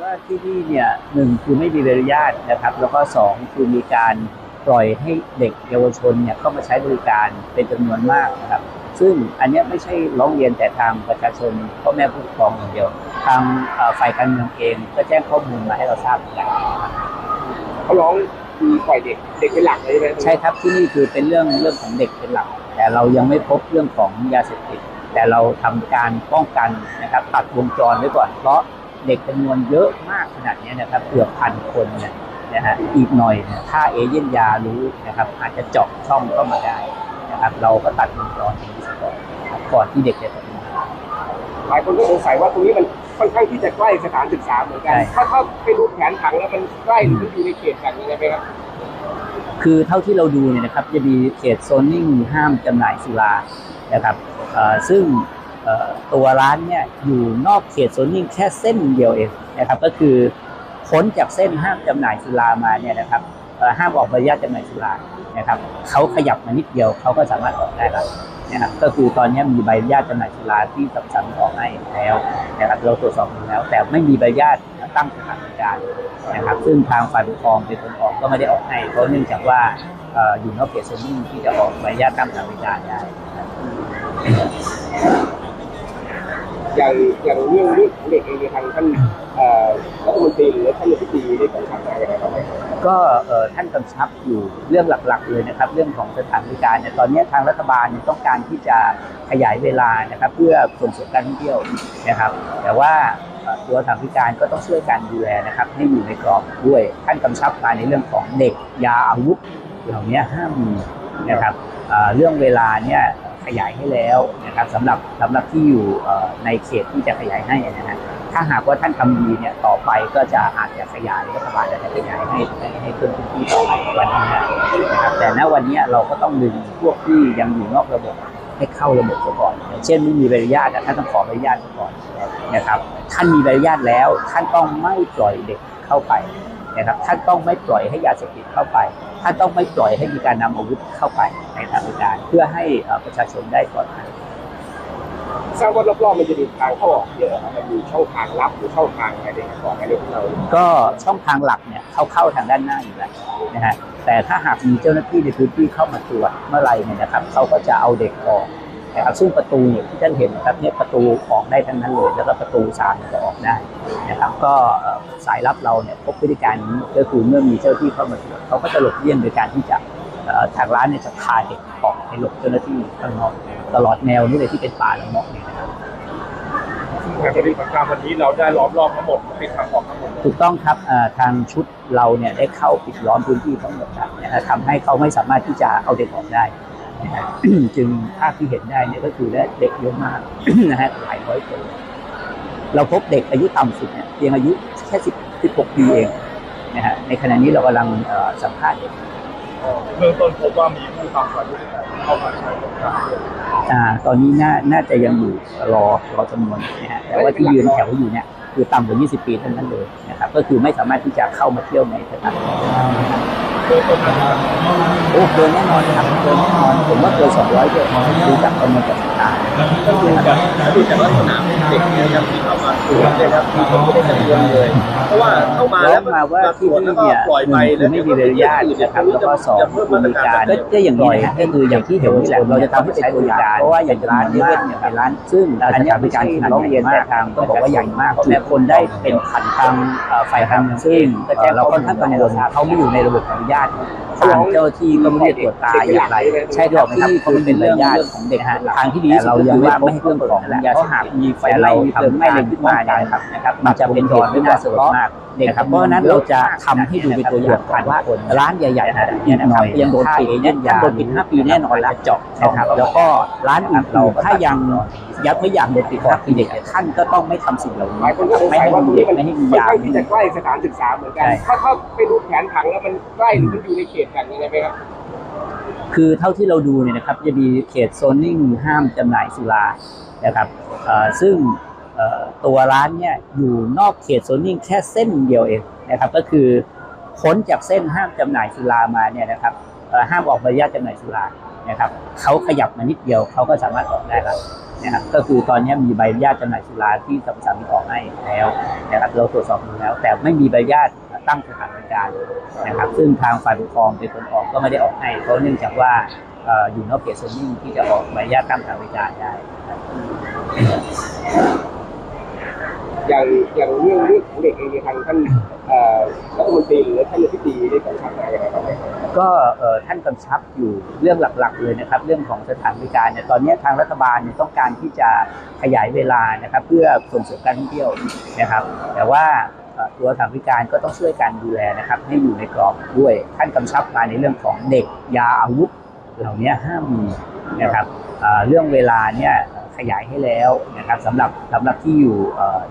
ว่าที่นี่เนี่ยหนึ่งคือไม่มีใบอนุญาตนะครับ แล้วก็สองคือมีการปล่อยให้เด็กเยาวชนเนี่ยเข้ามาใช้บริการเป็นจำนวนมากนะครับ ซึ่งอันเนี้ยไม่ใช่ร้องเรียนแต่ทางประชาชนพ่อแม่ผู้ปกครองอย่างเดียว ทางเอ่อฝ่ายการเมืองเองก็แจ้งข้อมูลมาให้เราทราบเหมือนกันนะครับเขาร้องมีปล่อยเด็กเด็กเป็นหลักเลยใช่ไหมใช่ครับที่นี่คือเป็นเรื่องเรื่องของเด็กเป็นหลัก แต่เรายังไม่พบเรื่องของยาเสพติดแต่เราทำการป้องกันนะครับตัดวงจรไว้ก่อนเพราะ เด็กจำนวนเยอะมากขนาดนี้นะครับเกือบพันคนเนี่ยนะฮะอีกหน่อยเนี่ยถ้าเอเย่นยารู้นะครับ อาจจะเจาะช่องเข้ามาได้นะครับเราก็ตัดวงจรตรงนี้ซะก่อนนะครับก่อนที่เด็กจะตกมาหลายคนก็สงสัยว่าตรงนี้มันค่อนข้างที่จะใกล้สถานศึกษาเหมือนกันใช่ถ้าถ้าไปดูแผนผังแล้วมันใกล้หรือมันอยู่ในเขตกันยังไงไหมครับคือเท่าที่เราดูเนี่ยนะครับจะมีเขตโซนนิ่งห้ามจำหน่ายสุรานะครับเอ่อซึ่งเอ่อ ตัวร้านเนี่ยอยู่นอกเขตโซนนิ่งแค่เส้นเดียวเองนะครับ ก็คือพ้นจากเส้นห้ามจำหน่ายสุรามาเนี่ยนะครับเอ่ห้ามออกใบอนุญาตจำหน่ายสุรานะครับเขาขยับมานิดเดียวเขาก็สามารถออกได้แล้วนะครับก็คือตอนนี้มีใบอนุญาตจำหน่ายสุราที่สัมสันออกให้แล้วนะครับเราตรวจสอบดูแล้ว แต่ไม่มีใบอนุญาตตั้งสถานบริการนะครับ ซึ่งทางฝ่ายปกครองเป็นคนออกก็ไม่ได้ออกให้เพราะเนื่องจากว่าเอ่ออยู่นอกเขตโซนนิ่งที่จะออกใบอนุญาตตั้งสถานบริการได้ อย่างอย่างเรื่องเรื่องของเด็กเองในทางท่านรัฐมนตรีหรือท่านรัฐมนตรีได้กำชับมาอย่างไรบ้างไหมครับก็ท่านกำชับอยู่เรื่องหลักๆเลยนะครับ เรื่องของสถานบริการเนี่ยตอนนี้ทางรัฐบาลต้องการที่จะขยายเวลานะครับเพื่อส่งเสริมการท่องเที่ยวนะครับ แต่ว่าตัวสถานบริการก็ต้องช่วยการดูแลนะครับให้อยู่ในกรอบด้วยท่านกำชับมาในเรื่องของเด็กยาอาวุธเหล่านี้ห้ามมีนะครับเรื่องเวลาเนี่ย ขยายให้แล้วนะครับสำหรับสำหรับที่อยู่ในเขตที่จะขยายให้นะฮะถ้าหากว่าท่านทำดีเนี่ยต่อไปก็จะอาจจะขยายรัฐบาลอาจจะขยายให้ให้เพิ่มพื้นที่ต่อไปวันข้างหน้านะครับแต่ณวันนี้เราก็ต้องดึงพวกที่ยังอยู่นอกระบบให้เข้าระบบก่อน เช่นไม่มีใบอนุญาตท่านต้องขอใบอนุญาตก่อนนะครับท่านมีใบอนุญาตแล้วท่านต้องไม่ปล่อยเด็กเข้าไป นะครับท่านต้องไม่ปล่อยให้ยาเสพติดเข้าไปท่านต้องไม่ปล่อยให้มีการนำอาวุธเข้าไปในทางการเพื่อให้เอ่อประชาชนได้ปลอดภัยทราบว่ารอบๆมันจะมีทางเข้าออกเยอะครับมันมีช่องทางลับหรือช่องทางอะไรเด็กก่อนในเรื่องของเรา ก็ช่องทางหลักเนี่ยเข้าเข้าทางด้านหน้าอยู่แล้วนะฮะแต่ถ้าหากมีเจ้าหน้าที่ในพื้นที่เข้ามาตรวจเมื่อไหรเนี่ยนะครับเขาก็จะเอาเด็กออก นะครับซึ่งประตูเนี่ยที่ท่านเห็นนะครับเนี่ยประตูออกได้ทั้งนั้นเลย แล้วก็ประตูสามจะออกได้นะครับก็เอ่อสายลับเราเนี่ยพบพฤติการนี้ก็คือเมื่อมีเจ้าหน้าที่เข้ามาตรวจเขาก็จะหลบเลี่ยงโดยการที่จะเอ่อทางร้านเนี่ยจะพาเด็กออกให้หลบเจ้าหน้าที่ข้างนอกตลอดแนวนี้เลยที่เป็นป่าละเมาะเนี่ยนะครับการปฏิบัติการวันนี้เราได้ล้อมรอบทั้งหมดปิดทางออกทั้งหมดถูกต้องครับเอ่อทางชุดเราเนี่ยได้เข้าปิดล้อมพื้นที่ทั้งหมดแล้วนะฮะทำให้เขาไม่สามารถที่จะเอาเด็กออกได้นะฮะ จึงภาพที่เห็นได้เนี่ยก็คือได้เด็กเยอะมากนะฮะหลายร้อยคนเราพบเด็กอายุต่ำสุดเนี่ยเพียงอายุแค่สิบสิบหกปีเองนะฮะในขณะนี้เรากำลังสัมภาษณ์เด็กเบื้องต้นพบว่ามีผู้ทำความผิเข้ามาใช้บริการตอนนี้น่าน่าจะยังอยู่รอรอจำนวนนะฮะแต่ว่าที่ยืนแถวอยู่เนี่ยคือต่ำกว่า 20 ปีเท่านั้นเลยนะครับก็คือไม่สามารถที่จะเข้ามาเที่ยวในสถานที่ เบื้องต้นโอ้เกินแน่นอนครับเกินแน่นอนผมว่าเกินสองร้อยเกินดูจากประเมินจากสายตา ก็ดูจากดูจากลักษณะเด็กเนี่ยครับที่เข้ามาตรวจเนี่ยครับมีคนไม่ได้กังวลเลย เพราะว่าเข้ามาแล้แล้ววมาว่าที่นี่เนี่ยปล่อยหไปนึ่งคือไม่มีใบอนุญาตนะครับแล้วก็สองคือมีการก็ก็อย่างนี้นะฮะก็คืออย่างที่เห็นนี่แหละเราจะทำให้ใช้บริการเพราะว่าอย่างร้านเยเว่นเนี่ยเป็นร้านซึ่งอันนี้บริการขนาดใหญ่มากทางก็บอกว่าใหญ่มากถูกคนได้เป็นพันทางเอ่อฝ่ายทางซึ่งเอ่อเราค่อนข้างกังวลเขาไม่อยู่ในระบบอนุญาตทางเจ้าที่ก็ไม่ได้ตรวจตาอย่างไร ใช่ด้วยที่คือเป็นเรื่องเรื่องของเด็กฮะทางที่ดีที่สุดเรายังไม่ไม่ให้เรื่องของยาเพราะหากมีไฟไหม้มีเพลิงไหม้อะไรขึ้นมาเนี่ยนะครับนะครับมันจะเป็นเหตุไม่น่าสลดมากนะครับเพราะฉะนั้นเราจะทำให้ดูเป็นตัวอย่างก่อนว่าร้านใหญ่ๆเนี่ยนะครับยังโดนปิดเนี่ยโดนปิด5ปีแน่นอนแล้วเจาะนะครับแล้วก็ร้านอื่นๆถ้ายังยัดไม่อยากโดนปิด5ปีเด็กท่านก็ต้องไม่ทำสิ่งเหล่าหนี้ลายคนก็สงไม่สัยให้ว่าตรงมีเด็นี้กมันไม่ให้มีค่อนยาข้างที่จะใกล้สถานศึกษาเหมือนกันใช่ถ้าถ้าไปดูแผนผังแล้วมันใกล้หรือมันอยู่ในเขตกันยังไงไหมครับ คือเท่าที่เราดูเนี่ยนะครับจะมีเขตโซนนิ่งห้ามจำหน่ายสุรานะครับซึ่งตัวร้านเนี่ยอยู่นอกเขตโซนนิ่งแค่เส้นเดียวเองนะครับก็คือพ้นจากเส้นห้ามจำหน่ายสุรามาเนี่ยนะครับห้ามออกใบอนุญาตจำหน่ายสุรานะครับเขาขยับมานิดเดียวเขาก็สามารถออกได้แล้ว นะครับก็คือตอนนี้มีใบอนุญาตจำหน่ายสุราที่สำนักงามีออกให้แล้วนะครับเราตรวจสอบดูแล้ว แต่ไม่มีใบอนุญาตตั้งสถานบริการนะครับ ซึ่งทางฝ่ายปกครองเป็นคนออกก็ไม่ได้ออกให้เพราะเนื่องจากว่าเอ่ออยู่นอกเขตโซนนิ่งที่จะออกใบอนุญาตตั้งสถานบริการได้ อย่างอย่างเรื่องเรื่องของเด็กเองเนี่ยทางท่านเอ่อรัฐมนตรีหรือท่านอธิบดีได้กำชับมาอย่างไรบ้างไหมครับก็เอ่อท่านกำชับอยู่เรื่องหลักๆเลยนะครับ เรื่องของสถานบริการเนี่ยตอนนี้ทางรัฐบาลเนี่ยต้องการที่จะขยายเวลานะครับ เพื่อส่งเสริมการท่องเที่ยวนะครับ แต่ว่าเอ่อตัวสถานบริการก็ต้องช่วยกันดูแลนะครับ ให้อยู่ในกรอบด้วยท่านกำชับมาในเรื่องของเด็กยาอาวุธ เหล่านี้ห้ามมีนะครับเอ่อเรื่องเวลาเนี่ย ขยายให้แล้วนะครับสำหรับสำหรับที่อยู่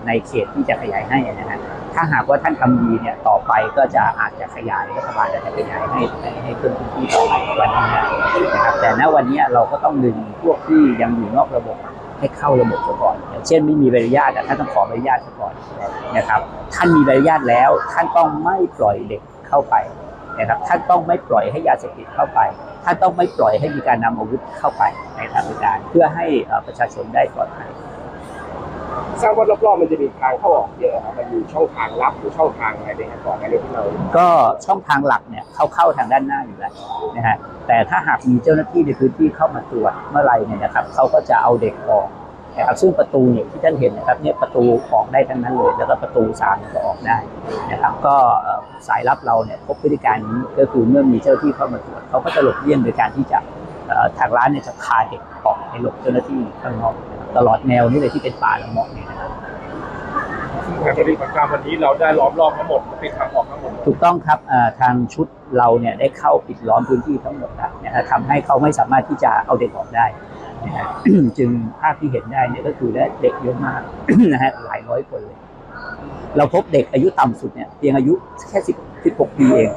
ในเขตที่จะขยายให้นะฮะถ้าหากว่าท่านทำดีเนี่ยต่อไปก็จะอาจจะขยายรัฐบาลอาจจะขยายให้ให้ให้เพิ่มพื้นที่ต่อไปวันนี้นะครับแต่ณวันนี้เราก็ต้องดึงพวกที่ยังอยู่นอกระบบให้เข้าระบบซะก่อนอย่างเช่นไม่มีใบอนุญาตท่านต้องขอใบอนุญาตซะก่อนนะครับ ท่านมีใบอนุญาตแล้ว ท่านต้องไม่ปล่อยเด็กเข้าไป นะครับท่านต้องไม่ปล่อยให้ยาเสพติดเข้าไปท่านต้องไม่ปล่อยให้มีการนำอาวุธเข้าไปในทางการเพื่อให้เอ่อประชาชนได้ปลอดภัยทราบว่ารอบๆมันจะมีทางเข้าออกเยอะครับมันมีช่องทางลับหรือช่องทางอะไรเนี่ยก่อนหน้านี้ที่เราก็ช่องทางหลักเนี่ยเข้าเข้าทางด้านหน้าอยู่แล้วนะฮะแต่ถ้าหากมีเจ้าหน้าที่ในพื้นที่เข้ามาตรวจเมื่อไหรเนี่ยนะครับเขาก็จะเอาเด็กออก นะครับซึ่งประตูเนี่ยที่ท่านเห็นนะครับเนี่ยประตูออกได้ทั้งนั้นเลย แล้วก็ประตูสามเนี่ยก็ออกได้นะครับ ก็เอ่อสายลับเราเนี่ยพบพฤติการนี้ก็คือเมื่อมีเจ้าหน้าที่เข้ามาตรวจเขาก็จะหลบเลี่ยงโดยการที่จะเอ่อทางร้านเนี่ยจะพาเด็กออกในหลบเจ้าหน้าที่ข้างนอกนะครับตลอดแนวนี้เลยที่เป็นป่าละเมาะเนี่ยนะครับทางปฏิบัติการวันนี้เราได้ล้อมรอบทั้งหมดปิดทางออกทั้งหมดถูกต้องครับเอ่อทางชุดเราเนี่ยได้เข้าปิดล้อมพื้นที่ทั้งหมดแล้วนะฮะทำให้เขาไม่สามารถที่จะเอาเด็กออกได้ นะฮะจึงภาพที่เห็นได้เนี่ยก็คือได้เด็กเยอะมากนะฮะหลายร้อยคนเลย เราพบเด็กอายุต่ำสุดเนี่ยเพียงอายุแค่สิบสิบหกปีเอง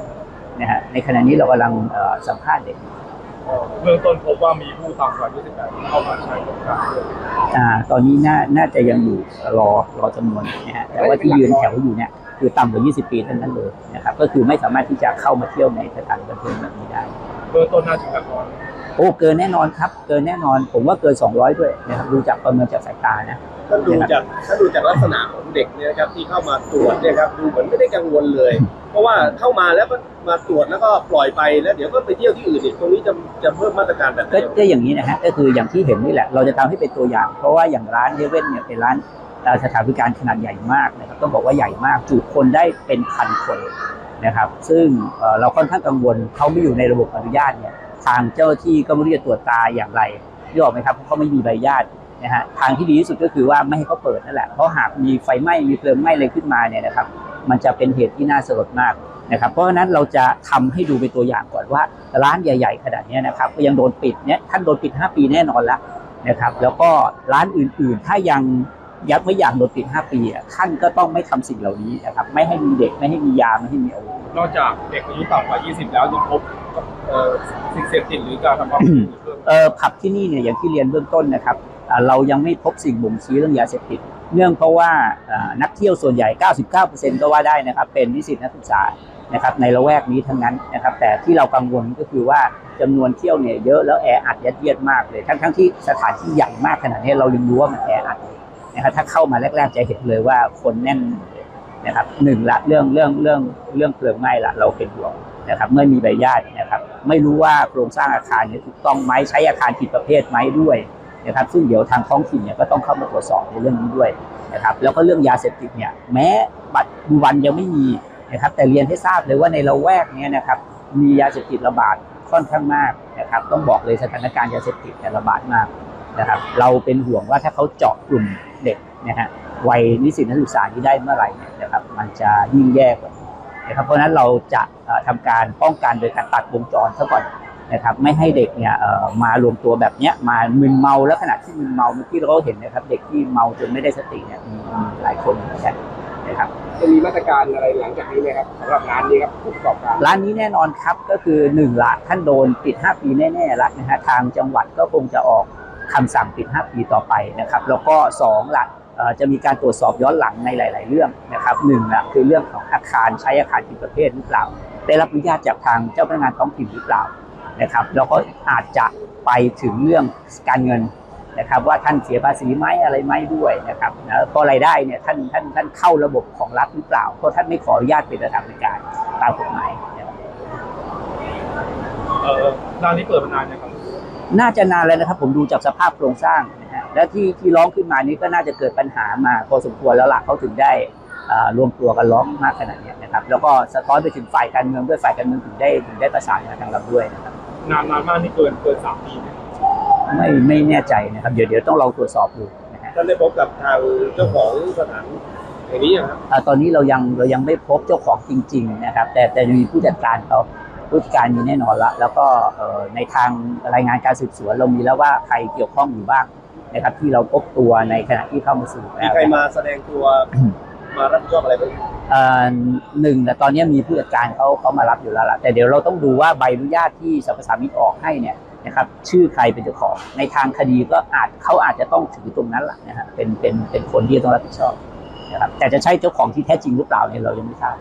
นะฮะในขณะนี้เรากำลังเอ่อสัมภาษณ์เด็กเบื้องต้นพบว่ามีผู้ตามสายยุติการเข้ามาใช้บริการด้วยอ่า ตอนนี้น่าน่าจะยังอยู่รอรอจำนวนนะฮะแต่ว่าที่ยืนแถวอยู่เนี่ยคือต่ำกว่า 20 ปีเท่านั้นเลยนะครับ ก็คือไม่สามารถที่จะเข้ามาเที่ยวในสถานบันเทิงแบบนี้ได้ เบื้องต้นน่าจะหลักร้อย โอ้เกินแน่นอนครับ เกินแน่นอน ผมว่าเกิน 200 ด้วยนะครับดูจากประเมินจากสายตานะถ้าดูจากถ้าดูจากลักษณะของเด็กเนี่ยนะครับที่เข้ามาตรวจเนี่ยครับดูเหมือนไม่ได้กังวลเลย เพราะว่าเข้ามาแล้วก็มาตรวจแล้วก็ปล่อยไปแล้วเดี๋ยวก็ไปเที่ยวที่อื่นอีกตรงนี้จะจะเพิ่มมาตรการแบบไหนก็ก็อย่างนี้นะฮะก็คืออย่างที่เห็นนี่แหละเราจะทำให้เป็นตัวอย่าง เพราะว่าอย่างร้านเฮเว่นเนี่ยเป็นร้านเอ่อสถานบริการขนาดใหญ่มากนะครับต้องบอกว่าใหญ่มากจุคนได้เป็นพันคนนะครับซึ่งเอ่อเราค่อนข้างกังวลเขาไม่อยู่ในระบบอนุญาตเนี่ย ทางเจ้าที่ก็ไม่รู้จะตรวจตาอย่างไรยออกไหมครับเพราะเขาไม่มีใบอนุญาตนะฮะทางที่ดีที่สุดก็คือว่าไม่ให้เขาเปิดนั่นแหละเพราะหากมีไฟไหม้มีเพลิงไหม้อะไรขึ้นมาเนี่ยนะครับ มันจะเป็นเหตุที่น่าสลดมากนะครับ เพราะฉะนั้นเราจะทำให้ดูเป็นตัวอย่างก่อนว่าร้านใหญ่ ๆ ขนาดนี้นะครับก็ยังโดนปิดเนี่ยท่านโดนปิด 5 ปีแน่นอนแล้วนะครับ แล้วก็ร้านอื่นๆ ถ้ายังยักไม่อยากโดนปิด 5 ปีอะท่านก็ต้องไม่ทำสิ่งเหล่านี้นะครับไม่ให้มีเด็กไม่ให้มียาไม่ให้มีอาวุธ นอกจากเด็กอายุต่ำกว่า 20 แล้วยังพบเอ่อสิ่งเสพติดหรือการทำความผิดอื่นเพิ่ม เอ่อผับที่นี่เนี่ยอย่างที่เรียนเบื้องต้นนะครับอ่าเรายังไม่พบสิ่งบ่งชี้เรื่องยาเสพติด เนื่องเพราะว่าอ่านักเที่ยวส่วนใหญ่ 99%ก็ว่าได้นะครับ เป็นนิสิตนักศึกษานะครับในละแวกนี้ทั้งนั้นนะครับ แต่ที่เรากังวลก็คือว่าจำนวนเที่ยวเนี่ยเยอะแล้วแออัดยัดเยียดมากเลย ทั้งทั้งที่สถานที่ใหญ่มากขนาดนี้เรายังรู้ว่ามันแออัดเลยนะครับถ้าเข้ามาแรก ๆ จะเห็นเลยว่าคนแน่นเลย นะครับหนึ่งละเรื่องเรื่องเรื่องเรื่องเพลิงไหม้ละเราเป็นห่วงนะครับเมื่อมีใบอนุญาตนะครับ ไม่รู้ว่าโครงสร้างอาคารเนี่ยถูกต้องไหมใช้อาคารผิดประเภทไหมด้วยนะครับ ซึ่งเดี๋ยวทางท้องถิ่นเนี่ยก็ต้องเข้ามาตรวจสอบในเรื่องนี้ด้วยนะครับแล้วก็เรื่องยาเสพติดเนี่ยแม้บัตรวันยังไม่มีนะครับแต่เรียนให้ทราบเลยว่าในละแวกเนี้นะครับมียาเสพติดระบาดค่อนข้างมากนะครับ ต้องบอกเลยสถานการณ์ยาเสพติดระบาดมากนะครับ เราเป็นห่วงว่าถ้าเขาเจาะกลุ่มเด็กนะฮะ วัยนิสิตนักศึกษานี้ได้เมื่อไหร่เนี่ยนะครับ มันจะยิ่งแย่กว่านี้นะครับเพราะฉะนั้นเราจะเอ่อทำการป้องกันโดยการตัดวงจรซะก่อนนะครับไม่ให้เด็กเนี่ยเอ่อมารวมตัวแบบเนี้ยมามึนเมาแล้วขณะที่มึนเมาเมื่อกี้เราก็เห็นนะครับ เด็กที่เมาจนไม่ได้สติเนี่ยมีมีหลายคนเหมือนกันนะครับจะมีมาตรการอะไรหลังจากนี้ไหมครับสำหรับร้านนี้ครับผู้ประกอบการร้านนี้แน่นอนครับก็คือหนึ่งละท่านโดนปิด 5 ปีแน่ๆละนะฮะทางจังหวัดก็คงจะออกคำสั่งปิด 5 ปีต่อไปนะครับ แล้วก็สองละเอ่อ จะมีการตรวจสอบย้อนหลังในหลาย ๆ เรื่องนะครับหนึ่งละคือเรื่องของอาคารใช้อาคารผิดประเภทหรือเปล่า ได้รับอนุญาตจากทางเจ้าพนักงานท้องถิ่นหรือเปล่านะครับแล้วก็อาจจะไปถึงเรื่องการเงินนะครับ ว่าท่านเสียภาษีไหมอะไรไหมด้วยนะครับนะเพราะรายได้เนี่ยท่านท่านท่านเข้าระบบของรัฐหรือเปล่าเพราะท่านไม่ขออนุญาตเป็นสถานบริการตามกฎหมายนะครับเออร้านนี้เปิดมานานยังครับน่าจะนานแล้วนะครับ ผมดูจากสภาพโครงสร้างนะฮะ และที่ที่ร้องขึ้นมานี้ก็น่าจะเกิดปัญหามาพอสมควรแล้วล่ะเขาถึงได้อ่ารวมตัวกันร้องมากขนาดเนี้ยนะครับแล้วก็สะท้อนไปถึงฝ่ายการเมืองด้วยฝ่ายการเมืองถึงได้ถึงได้ประสานกับทางเราด้วยนะครับนานนานมากนี่เกินเกินสามปีไหมไม่ไม่แน่ใจนะครับเดี๋ยวเดี๋ยวต้องลองตรวจสอบดูนะฮะท่านได้พบกับทางเจ้าของสถานแห่งนี้ยังครับอ่าตอนนี้เรายังเรายังไม่พบเจ้าของจริง ๆ นะครับ แต่แต่มีผู้จัดการเขาผู้จัดการมีแน่นอนละแล้วก็เอ่อในทางรายงานการสืบสวนเรามีแล้วว่าใครเกี่ยวข้องอยู่บ้าง นะครับที่เราพบตัวในขณะที่เข้ามาสู่มีแล้วใครมาแสดงตัวมารับผิดชอบอะไรบ้างเอ่อหนึ่งแต่ตอนนี้มีผู้จัดการเขาเขามารับอยู่แล้วล่ะแต่เดี๋ยวเราต้องดูว่าใบอนุญาตที่สรรพสามิตออกให้เนี่ยนะครับชื่อใครเป็นเจ้าของในทางคดีก็อาจเขาอาจจะต้องถือตรงนั้นแหละนะฮะเป็นเป็นเป็นคนที่ต้องรับผิดชอบนะครับแต่จะใช่เจ้าของที่แท้จริงหรือเปล่าเนี่ยเรายังไม่ทราบ